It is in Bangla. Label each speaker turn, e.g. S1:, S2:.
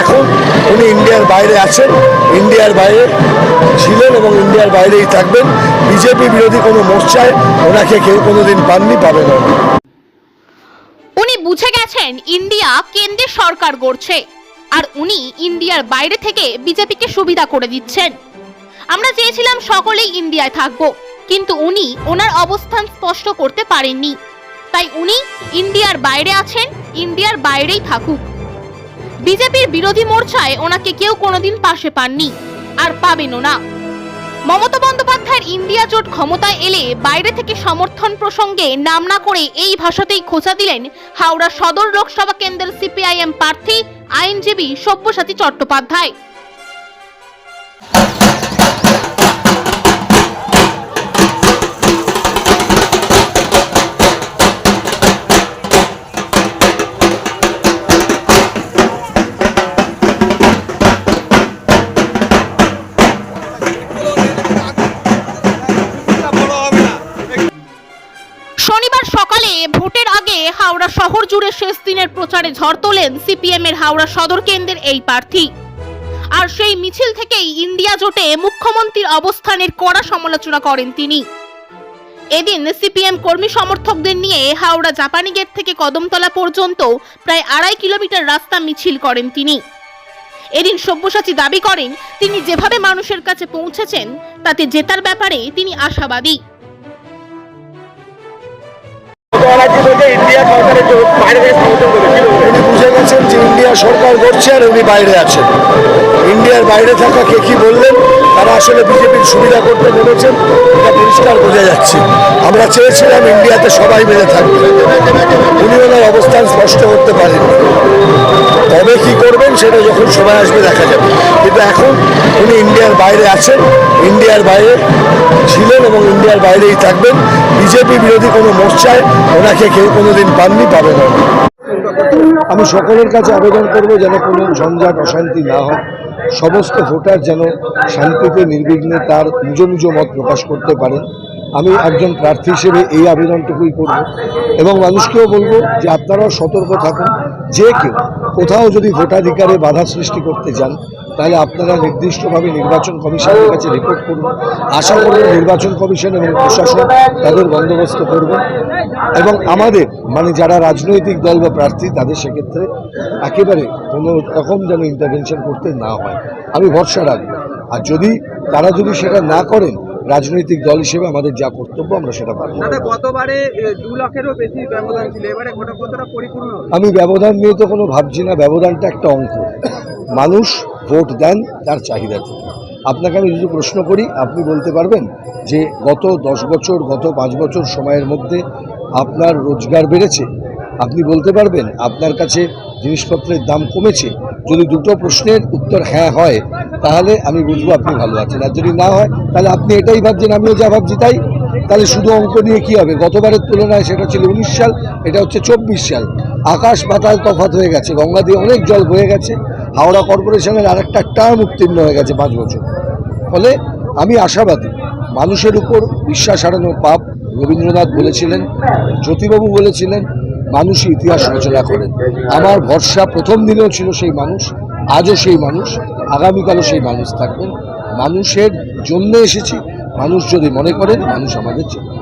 S1: এখন উনি ইন্ডিয়ার বাইরে আছেন, ইন্ডিয়ার বাইরে ছিলেন এবং ইন্ডিয়ার বাইরেই থাকবেন। বিজেপি বিরোধী কোনো মোর্চায় ওনাকে কেউ কোনোদিন পাননি পাবেন না।
S2: উনি বুঝে গেছেন ইন্ডিয়া কেন্দ্রের সরকার গড়ছে, আর উনি ইন্ডিয়ার বাইরে থেকে বিজেপিকে সুবিধা করে দিচ্ছেন। আমরা চেয়েছিলাম সকলেই ইন্ডিয়ায় থাকব, কিন্তু উনি ওনার অবস্থান স্পষ্ট করতে পারেননি। তাই উনি ইন্ডিয়ার বাইরে আছেন, ইন্ডিয়ার বাইরেই থাকুক। বিজেপির বিরোধী মোর্চায় ওনাকে কেউ কোনোদিন পাশে পাননি। আর পাবেনও না। মমতা বন্দ্যোপাধ্যায়ের ইন্ডিয়া জোট ক্ষমতায় এলে বাইরে থেকে সমর্থন প্রসঙ্গে নাম না করে এই ভাষাতেই খোঁচা দিলেন হাওড়া সদর লোকসভা কেন্দ্রের সিপিআইএম প্রার্থী, আইনজীবী সব্যসাচী চট্টোপাধ্যায়। সকালে ভোটের আগে হাওড়া শহর জুড়ে শেষ দিনের প্রচারে ঝড় তোলেন সিপিএম এর হাওড়া সদর কেন্দ্রের এই প্রার্থী। আর সেই মিছিল থেকেই ইন্ডিয়া জোটে মুখ্যমন্ত্রীর অবস্থানের কড়া সমালোচনা করেন তিনি। এদিন সিপিএম কর্মী সমর্থকদের নিয়ে হাওড়া জাপানি গেট থেকে কদমতলা পর্যন্ত প্রায় আড়াই কিলোমিটার রাস্তা মিছিল করেন তিনি। এদিন সব্যসাচী দাবি করেন, তিনি যেভাবে মানুষের কাছে পৌঁছেছেন, তাতে জেতার ব্যাপারে তিনি আশাবাদী।
S1: বুঝে গেছেন যে ইন্ডিয়া সরকার করছে আর উনি বাইরে আছেন। ইন্ডিয়ার বাইরে থাকা কে কি বললেন, তারা আসলে বিজেপির সুবিধা করতে নেমেছেন এটা পরিষ্কার বোঝা যাচ্ছে। আমরা চেয়েছিলাম ইন্ডিয়াতে সবাই মিলে থাকবে। স্পষ্ট করতে পারেননি তবে কি করবেন সেটা যখন সময় আসবে দেখা যাবে। কিন্তু এখন উনি ইন্ডিয়ার বাইরে আছেন, ইন্ডিয়ার বাইরে ছিলেন এবং ইন্ডিয়ার বাইরেই থাকবেন। বিজেপি বিরোধী কোনো মোর্চায় ওনাকে কেউ কোনোদিন পাননি পাবেন না। আমি সকলের কাছে আবেদন করব যেন কোনো ঝঞ্ঝাট, অশান্তি না হয় সমস্ত ভোটার যেন শান্তিতে, নির্বিঘ্নে তার নিজ নিজ মত প্রকাশ করতে পারেন। আমি একজন প্রার্থী হিসেবে এই আবেদনটুকুই করব এবং মানুষকেও বলব যে আপনারাও সতর্ক থাকুন। যে কেউ কোথাও যদি ভোটাধিকারে বাধা সৃষ্টি করতে যান, তাহলে আপনারা নির্দিষ্টভাবে নির্বাচন কমিশনের কাছে রিপোর্ট করুন। আশা করব নির্বাচন কমিশন এবং প্রশাসন তাদের বন্দোবস্ত করবেন এবং আমাদের মানে যারা রাজনৈতিক দল বা প্রার্থী, তাদের সেক্ষেত্রে একেবারে কোনো রকম যেন ইন্টারভেনশন করতে না হয়। আমি ভরসা রাখব। আর যদি তারা যদি সেটা না করেন রাজনৈতিক দল হিসেবে আমাদের যা কর্তব্য আমরা সেটা পালন
S3: গতবারে দু লাখেরও বেশি ব্যবধান ছিল এবারে কতটা পরিপূর্ণ
S1: আমি ব্যবধান নিয়ে তো কোনো ভাবছি না ব্যবধানটা একটা অঙ্ক। মানুষ ভোট দেন তার চাহিদা থেকে আপনাকে আমি যদি প্রশ্ন করি আপনি বলতে পারবেন যে গত দশ বছর গত পাঁচ বছর সময়ের মধ্যে আপনার রোজগার বেড়েছে? আপনি বলতে পারবেন আপনার কাছে জিনিসপত্রের দাম কমেছে? যদি দুটো প্রশ্নের উত্তর হ্যাঁ হয় তাহলে আমি বুঝব আপনি ভালো আছেন। আর যদি না হয়, তাহলে আপনি এটাই ভাবছেন, আমিও যা ভাবছি তাই। তাহলে শুধু অঙ্ক নিয়ে কি হবে? গতবারের তুলনায় সেটা ছিল উনিশ সাল, এটা হচ্ছে চব্বিশ সাল। আকাশ পাতাল তফাত হয়ে গেছে, গঙ্গা দিয়ে অনেক জল বয়ে গেছে। হাওড়া কর্পোরেশনের আরেকটা টার্ম উত্তীর্ণ হয়ে গেছে পাঁচ বছর। ফলে আমি আশাবাদী, মানুষের উপর বিশ্বাস হারানো পাপ রবীন্দ্রনাথ বলেছিলেন, জ্যোতিবাবু বলেছিলেন, মানুষই ইতিহাস রচনা করেন আমার ভরসা প্রথম দিনেও ছিল সেই মানুষ, আজও সেই মানুষ। আগামীকালও সেই মানুষ থাকবেন। মানুষের জন্য এসেছি। মানুষ যদি মনে করেন মানুষ আমাদের জন্য।